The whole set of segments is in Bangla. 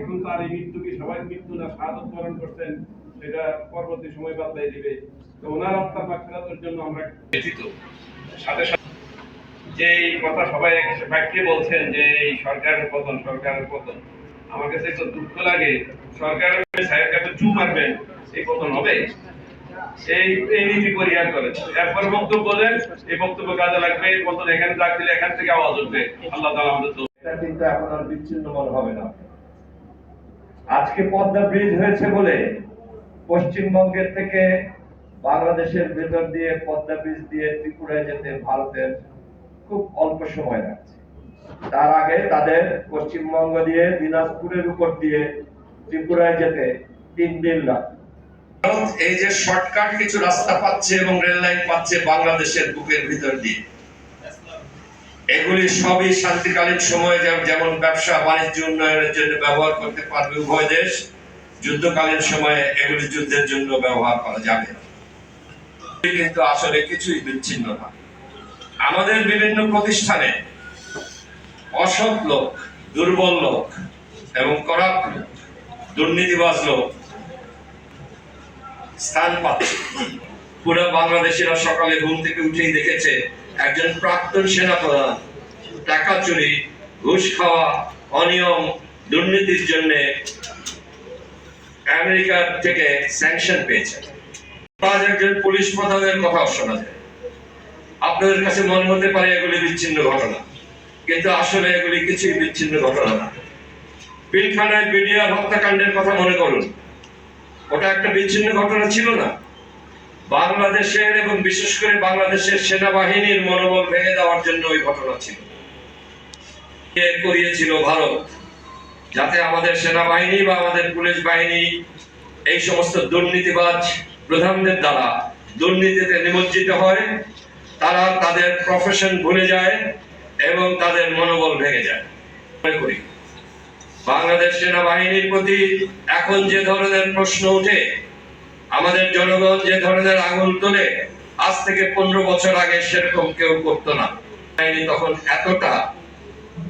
এখন তার এই মৃত্যু কি সবাই মৃত্যু না সাধক বরণ করছেন, সেটা পরবর্তী সময় বাতলাই দিবে। তো ওনার আত্মার মাগফিরাতের জন্য আমরা ব্যথিত। সাথে যে এই কথা সবাই বাক্যে বলছেন যে এই সরকারের পতন সরকারের পতন। আমার কাছে তো দুঃখ লাগে সরকারের সাহেব কাছে চু মারবেন, এই পতন হবে? এই এই নীতি পরিহার করেন। এরপর বক্তব্য দেন, এই বক্তব্য কাজে লাগবে, এই পতন এখানে ডাক দিলে এখান থেকে আওয়াজ উঠবে। আল্লাহ তাআলা আমাদের তো আর বিচ্ছিন্ন মনে হবে না। আজকে পদ্মা ব্রিজ হয়েছে বলে পশ্চিমবঙ্গের থেকে বাংলাদেশের ভেতর দিয়ে পদ্মা ব্রিজ দিয়ে ত্রিপুরায় যেতে ভারতের খুব অল্প সময় লাগছে। তার আগে তাদের পশ্চিমবঙ্গ দিয়ে দিনাজপুরের উপর দিয়ে ত্রিপুরায় যেতে তিন দিন লাগবে। এই যে শর্টকাট কিছু রাস্তা পাচ্ছে এবং রেল লাইন পাচ্ছে বাংলাদেশের বুকের ভিতর দিয়ে। এগুলি সবই শান্তিকালীন সময়ে যেমন- ব্যবসা বাণিজ্য উন্নয়নের জন্য ব্যবহার করতে পারবে উভয় দেশ, যুদ্ধকালীন সময়ে এগুলি যুদ্ধের জন্য ব্যবহার করা যাবে। কিন্তু আসলে কিছুই বিচ্ছিন্ন না। আমাদের বিভিন্ন প্রতিষ্ঠানে অসৎ লোক, দুর্বল লোক এবং করাপ্ট লোক দুর্নীতিবাজ লোক স্থান পাচ্ছে। পুরো বাংলাদেশিরা সকালে ঘুম থেকে উঠেই দেখেছে একজন প্রাক্তন সেনাপ্রধান, টাকা চুরি, ঘুষ খাওয়া, অনিয়ম, দুর্নীতির জন্য আমেরিকা থেকে স্যাংশন পেয়েছে। আজ একজন পুলিশ প্রধানের কথা শোনা যায়। আপনাদের কাছে মনে হতে পারে এগুলি বিচ্ছিন্ন ঘটনা, কিন্তু আসলে এগুলি কিছুই বিচ্ছিন্ন ঘটনা না। পিলখানায় বিডিআর হত্যাকাণ্ডের কথা মনে করুন। ওটা একটা বিচ্ছিন্ন ঘটনা ছিল না? বাংলাদেশের এবং বিশেষ করে বাংলাদেশের সেনাবাহিনীর মনোবল ভেঙে দেওয়ার জন্য ওই ঘটনা ছিল। করিয়েছিল ভারত? যাতে আমাদের সেনাবাহিনী বা আমাদের পুলিশ বাহিনী এই সমস্ত দুর্নীতিবাজ প্রধানদের দ্বারা দুর্নীতিতে নিমজ্জিত হয়, তারা তাদের প্রফেশন ভুলে যায় এবং তাদের মনোবল ভেঙে যায়। করি, বাংলাদেশ সেনাবাহিনীর প্রতি এখন যে ধরনের প্রশ্ন ওঠে আমাদের জনগণ যে ধরনের আঙুল তোলে, আজ থেকে পনেরো বছর আগে সেরকম কেউ করতো না। তখন এতটা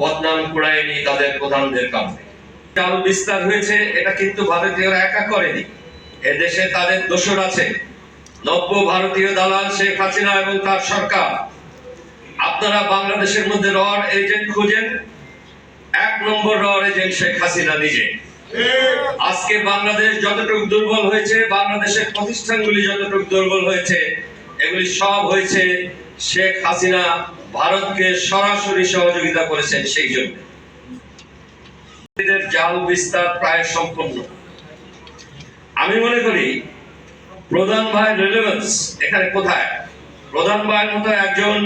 বদনাম কুড়ায়নি তাদের প্রধানদের কাছে চাল বিস্তার হয়েছে, এটা কিন্তু ভারতীয়রা একা করেনি। এদেশে তাদের দোষর আছে। নব্য ভারতীয় দালাল শেখ হাসিনা এবং তার সরকার। আপনারা বাংলাদেশের মধ্যে রড এজেন্ট খুঁজেন, এক নম্বর রড এজেন্ট শেখ হাসিনা নিজে। আজকে বাংলাদেশ যতটুকু দুর্বল হয়েছে, বাংলাদেশের প্রতিষ্ঠানগুলি যতটুকু দুর্বল হয়েছে, এগুলি সব হয়েছে শেখ হাসিনা ভারতকে সরাসরি সহযোগিতা করেছেন সেই জন্য। জাল বিস্তার প্রায় সম্পন্ন আমি মনে করি, প্রধান ভাই রেলেভেন্স এখানে কোথায়? প্রধান ভাইয়ের মতো একজন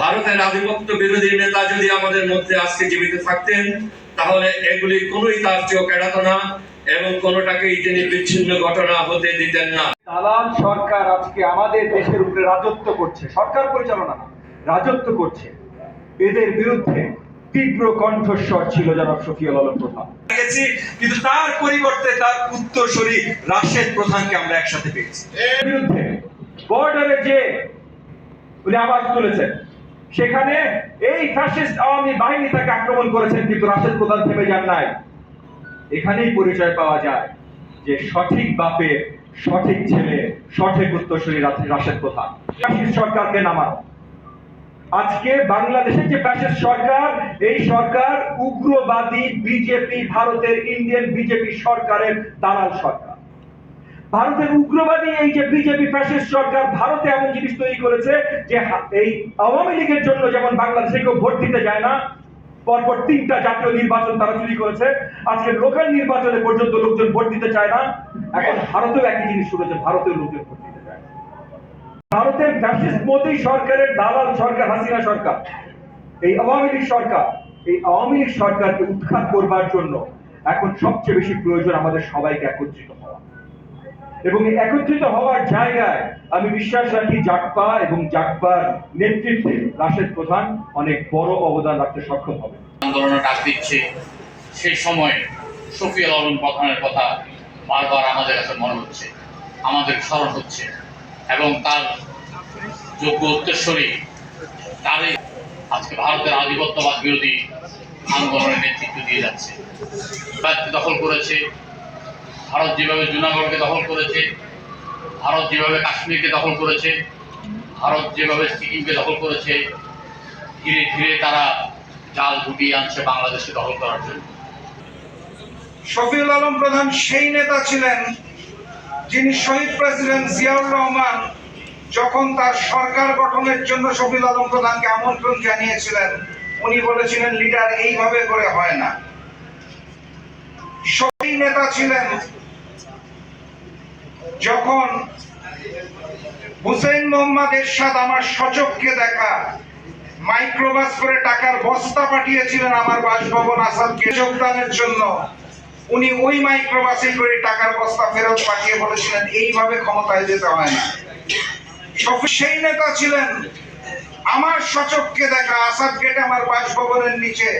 ভারতের আধিপত্য বিরোধী নেতা যদি আমাদের মধ্যে আজকে জীবিত থাকতেন তাহলে এগুলি কোনোই তার চোখ এড়াতো না এবং কোনোটাকেই তিনি বিচ্ছিন্ন ঘটনা হতে দিতেন না। দালাল সরকার আজকে আমাদের দেশের উপরে রাজত্ব করছে। সরকার পরিচালনা না, রাজত্ব করছে। এদের বিরুদ্ধে তীব্র কণ্ঠস্বর ছিল জনাব শফিউল আলম প্রধান। গেছি কিন্তু তার পরিবর্তে তার উত্তরসূরি রাশেদ প্রধানকে আমরা একসাথে পেয়েছি। এর বিরুদ্ধে বর্ডারে যে উনি আওয়াজ তুলেছেন সেখানে এই ফ্যাসিস্ট আওয়ামী বাহিনী তাকে আক্রমণ করেছেন, কিন্তু রাশেদ প্রধান থেমে যান নাই। এখানেই পরিচয় পাওয়া যায় যে সঠিক বাপের সঠিক ছেলে, সঠিক উত্তরসূরি রাশেদ প্রধান। ফ্যাসিস্ট সরকারকে নামানো। আজকে বাংলাদেশের যে ফ্যাসিস্ট সরকার, এই সরকার উগ্রবাদী বিজেপি, ভারতের ইন্ডিয়ান বিজেপি সরকারের দালাল সরকার। ভারতের উগ্রবাদী এই যে বিজেপি ফ্যাসিস্ট সরকার, ভারতে এমন তৈরি করেছে যে এই আওয়ামী লীগের জন্য যেমন বাংলাদেশে কেউ ভোট দিতে যায় না, পরপর তিনটা জাতীয় নির্বাচন তারা চুরি করেছে। আজকে লোকাল নির্বাচনে পর্যন্ত লোকজন ভোট দিতে চায় না। এখন ভারতেও একই জিনিস শুরু হয়েছে ভারতেও লোকজন ভোট দিতে চায়। ভারতের ফ্যাসিস্ট মোদী সরকারের দালাল সরকার, হাসিনা সরকার। এই আওয়ামী লীগ সরকার, এই আওয়ামী লীগ সরকারকে উৎখাত করবার জন্য এখন সবচেয়ে বেশি প্রয়োজন আমাদের সবাইকে একত্রিত হওয়া এবং একত্রিত হওয়ার জায়গায় আমি বিশ্বাস রাখি জাকপা এবং জাকপার নেতৃত্বে রাশেদ প্রধান অনেক বড় অবদান রাখতে সক্ষম হবে। আন্দোলনের ডাক দিচ্ছে। সেই সময় শফিউল আলম প্রধানের কথা বারবার আমাদের কাছে মনে হচ্ছে, আমাদের স্মরণ হচ্ছে এবং তার যোগ্য উত্তরস্বরী তারই আজকে ভারতের আধিপত্যবাদ বিরোধী আন্দোলনের নেতৃত্ব দিয়ে যাচ্ছে। দখল করেছে। ভারত যেভাবে জুনাগড়কে দখল করেছে, ভারত যেভাবে কাশ্মীরকে দখল করেছে, ভারত যেভাবে সিকিমকে দখল করেছে, ধীরে ধীরে তারা জাল গুটিয়ে আনছে বাংলাদেশকে দখল করার জন্য। শফিউল আলম প্রধান সেই নেতা ছিলেন যিনি শহীদ প্রেসিডেন্ট জিয়াউর রহমান যখন তার সরকার গঠনের জন্য শফিউল আলম প্রধানকে আমন্ত্রণ জানিয়েছিলেন, উনি বলেছিলেন, লিডার, এইভাবে করে হয় না। সেই নেতা ছিলেন যখন হুসেন মোহাম্মদ এরশাদ আমার সচক্ষে দেখা, মাইক্রোবাস করে টাকার বস্তা পাঠিয়েছিলেন আমার বাসভবন আসাদকে যোগদানের জন্য, উনি ওই মাইক্রোবাসে করে টাকার বস্তা ফেরত পাঠিয়ে বলেছিলেন, এইভাবে ক্ষমতায় যেতে হয় না। সেই নেতা ছিলেন আমার সচক্ষে দেখা, আসাদ গেটে আমার বাসভবনের নিচে।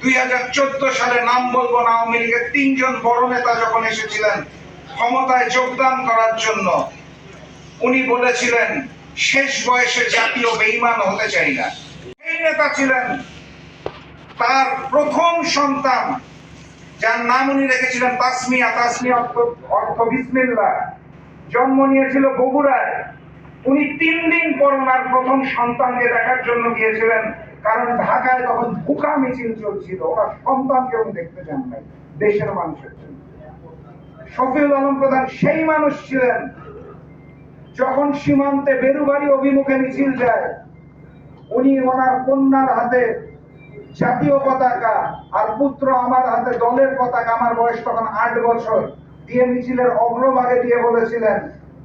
দুই হাজার চোদ্দ সালে নাম বলব না, আওয়ামী লীগের তিনজন বড় নেতা যখন এসেছিলেন ক্ষমতায় যোগদান করার জন্য উনি বলেছিলেন, শেষ বয়সে জাতীয় বেইমান হতে চাই না। এই নেতা ছিলেন তার প্রথম সন্তান, যার নাম উনি রেখেছিলেন তাসমিয়া। তাসমিয়া অর্থ বিসমিল্লাহ জন্ম নিয়েছিল বগুড়ায়। উনি তিন দিন পর ওনার প্রথম সন্তানকে দেখার জন্য গিয়েছিলেন, কারণ ঢাকায় তখন ভুকা মিছিল চলছিল। ওনার সন্তানকে উনি দেখতে চান নাই, দেশের মানুষের জন্য। শফিউল আলম প্রধান, সেই মানুষ ছিলেন যখন সীমান্তে বেরুবাড়ি অভিমুখে মিছিল যায়। উনি ওনার কন্যার হাতে জাতীয় পতাকা আর পুত্র আমার হাতে দলের পতাকা, আমার বয়স তখন আট বছর, দিয়ে মিছিলের অগ্রভাগে দিয়ে বলেছিলেন,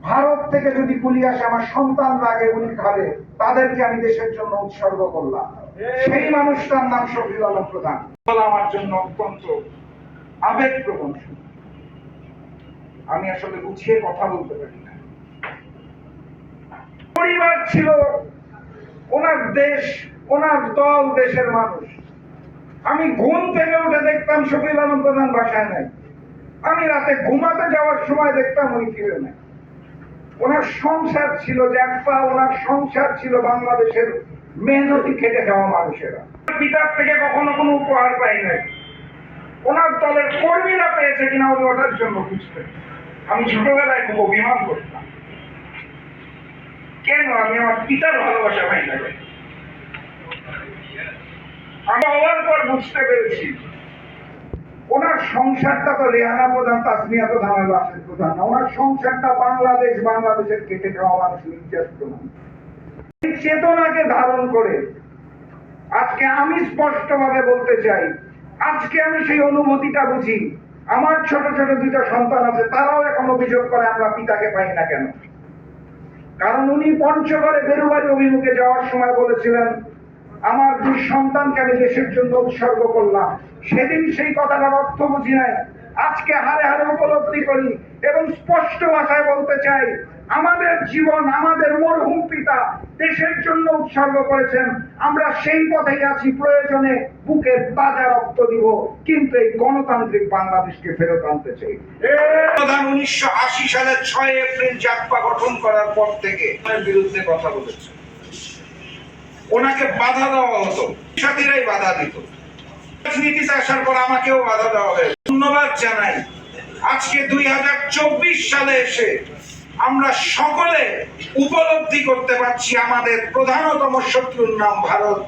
ভারত থেকে যদি গুলি আসে, আমার সন্তান লাগে উনি খাবে, তাদেরকে আমি দেশের জন্য উৎসর্গ করলাম। সেই মানুষটার নাম শফিউল আলম প্রধান। আমার জন্য অত্যন্ত আবেগ আবেগপ্রবণ। আমি আসলে গুছিয়ে কথা বলতে পারি না। পরিবার ছিল ওনার দেশ, ওনার দল দেশের মানুষ। আমি ঘুম থেকে উঠে দেখতাম শফিল আলম প্রধান বাসায় নাই। আমি রাতে ঘুমাতে যাওয়ার সময় দেখতাম উনি ফিরে নাই। ওনার সংসার ছিল জ্যাকপা ওনার সংসার ছিল বাংলাদেশের মেহনতি খেটে খাওয়া মানুষেরা। পিতার থেকে কখনো কোনো উপহার পাই নাই। ওনার দলের কর্মীরা পেয়েছে কিনা উনি ওটার জন্য খুঁজতেন আমি ছোটবেলায় খুব অভিমান করতাম। কেন? আমি আমার পিতার ভালোবাসা পাই না। আমি হওয়ার পর বুঝতে পেরেছি, ওনার সংসারটা তো রেহানা প্রধান, তাসমিয়া প্রধান আর রাশেদ প্রধান ওনার সংসারটা বাংলাদেশ, বাংলাদেশের কেটে খাওয়া মানুষ নির্যাতিত মানুষ। চেতনাকে ধারণ করে আজকে আমি স্পষ্টভাবে বলতে চাই, আজকে আমি সেই অনুভূতিটা বুঝি আমার ছোট ছোট দুইটা সন্তান আছে, তারাও এখন অভিযোগ করে আমরা পিতাকে পাই না কেন? কারণ উনি পঞ্চগড়ে বেরুবাড়ি অভিমুখে যাওয়ার সময় বলেছিলেন, আমার দুই সন্তানকে আমি দেশের জন্য উৎসর্গ করলাম। সেদিন সেই কথাটার অর্থ বুঝি নাই। আজকে হারে হারে উপলব্ধি করি এবং স্পষ্ট ভাষায় বলতে চাই, আমাদের জীবন, আমাদের মরহুম পিতা দেশের জন্য উৎসর্গ করেছেন। আমরা সেই পথেই আছি, প্রয়োজনে বুকের তাজা রক্ত দিব, কিন্তু এই গণতান্ত্রিক বাংলাদেশকে ফেরত আনতে চাই। প্রধান উনিশশো আশি সালের ছয় এপ্রিল জাকপা গঠন করার পর থেকে বিরুদ্ধে কথা বলেছে। ওনাকে বাধা দেওয়া হতো। সাথীরাই বাধা দিত। রাজনীতিতে আসার পর আমাকেও বাধা দেওয়া হয়েছে। ধন্যবাদ জানাই। আজকে দুই হাজার চব্বিশ সালে এসে আমরা সকলে উপলব্ধি করতে পারছি আমাদের প্রধানতম শত্রুর নাম ভারত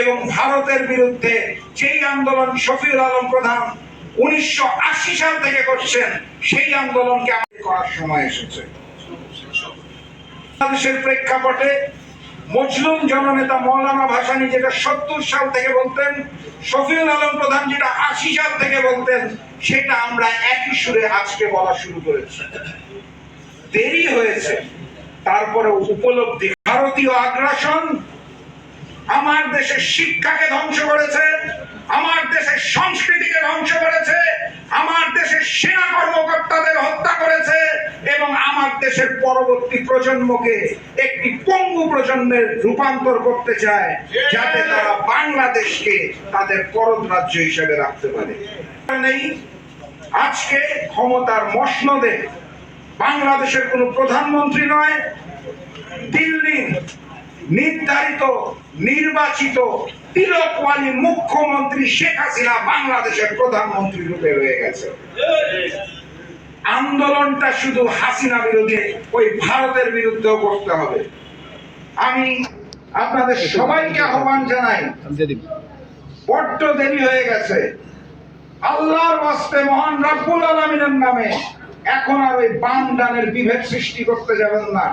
এবং ভারতের বিরুদ্ধে যেই আন্দোলন শফিউল আলম প্রধান উনিশশো আশি সাল থেকে করছেন, সেই আন্দোলনকে আমাদের করার সময় এসেছে। বাংলাদেশের প্রেক্ষাপটে মজলুম জননেতা মৌলানা ভাসানী যেটা সত্তর সাল থেকে বলতেন, শফিউল আলম প্রধান যেটা আশি সাল থেকে বলতেন, সেটা আমরা একই সুরে আজকে বলা শুরু করেছি। দেরি হয়েছে। তারপরে উপলব্ধি, ভারতীয় আগ্রাসন আমার দেশের শিক্ষাকে ধ্বংস করেছে, আমার দেশের সংস্কৃতিকে ধ্বংস করেছে, আমার দেশের সেনা কর্মকর্তাদের হত্যা করেছে এবং আমার দেশের পরবর্তী প্রজন্মকে একটি পঙ্গু প্রজন্মের রূপান্তর করতে চায়, যাতে তারা বাংলাদেশকে তাদের করদ রাজ্য হিসেবে রাখতে পারে। নেই, আজকে ক্ষমতার মসনদে বাংলাদেশের কোনো প্রধানমন্ত্রী নয়, দিল্লির নির্ধারিত, নির্বাচিত তিলকওয়ালি মুখ্যমন্ত্রী শেখ হাসিনা বাংলাদেশের প্রধানমন্ত্রী রূপে রয়ে গেছে। আন্দোলনটা শুধু হাসিনা বিরোধী, ওই ভারতের বিরুদ্ধেও করতে হবে। আমি আপনাদের সবাইকে আহ্বান জানাই, বড্ড দেরি হয়ে গেছে। আল্লাহর বাস্তে মহান রাব্বুল আলামিনের নামে এখন আর ওই বাম বিভেদ সৃষ্টি করতে যাবেন না।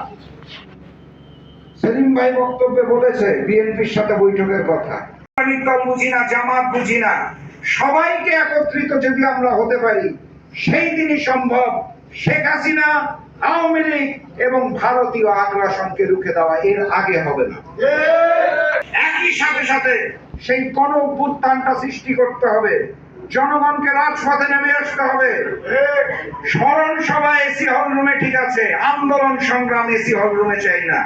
সেলিম ভাই বক্তব্যে বলেছে বিএনপির সাথে বৈঠকের কথা। বুঝি না জামাত বুঝি না। সবাইকে একত্রিত যদি আমরা হতে পারি সেই দিনই সম্ভব। শেখ হাসিনা আওয়ামী লীগ এবং ভারতীয় আগ্রাসনকে রুখে দেওয়া এর আগে হবে না। একই সাথে সাথে সেই গণ সৃষ্টি করতে হবে। জনগণকে রাজপথে নেমে আসতে হবে। স্মরণ সভা এসি হল রুমে ঠিক আছে, আন্দোলন সংগ্রাম এসি হল রুমে চাই না।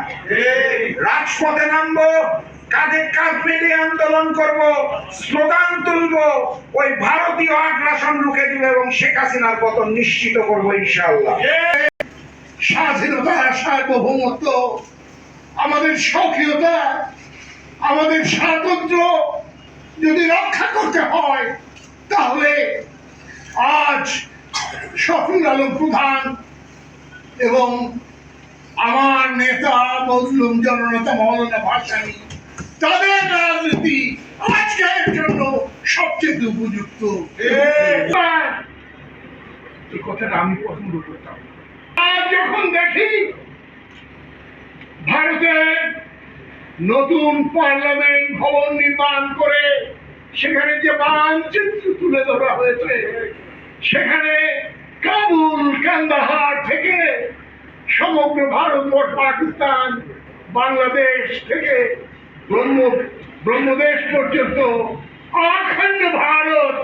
রাজপথে নামবো, কাঁধে কাঁধ মিলিয়ে আন্দোলন করব, স্লোগান তুলবো, ওই ভারতীয় আগ্রাসন রুখে দিবে এবং শেখ হাসিনার পতন নিশ্চিত করব ইনশাআল্লাহ। স্বাধীনতা, সার্বভৌমত্ব, আমাদের স্বকীয়তা, আমাদের স্বাতন্ত্র্য যদি রক্ষা করতে হয় তাহলে আজ শফিউল আলম প্রধান এবং আমার নেতা মজলুম জননেতা মৌলানা ভাসানী, তাদের রাজনীতি আজকের জন্য সবচেয়ে উপযুক্ত। এই কথাটা আমি পছন্দ করতাম আজ যখন দেখি ভারতের নতুন পার্লামেন্ট ভবন নির্মাণ করে সেখানে যে মানচিত্র তুলে ধরা হয়েছে, সেখানে কাবুল কান্দাহার থেকে সমগ্র ভারতবর্ষ পাকিস্তান, বাংলাদেশ থেকে ব্রহ্ম, ব্রহ্মদেশ পর্যন্ত, অখণ্ড ভারত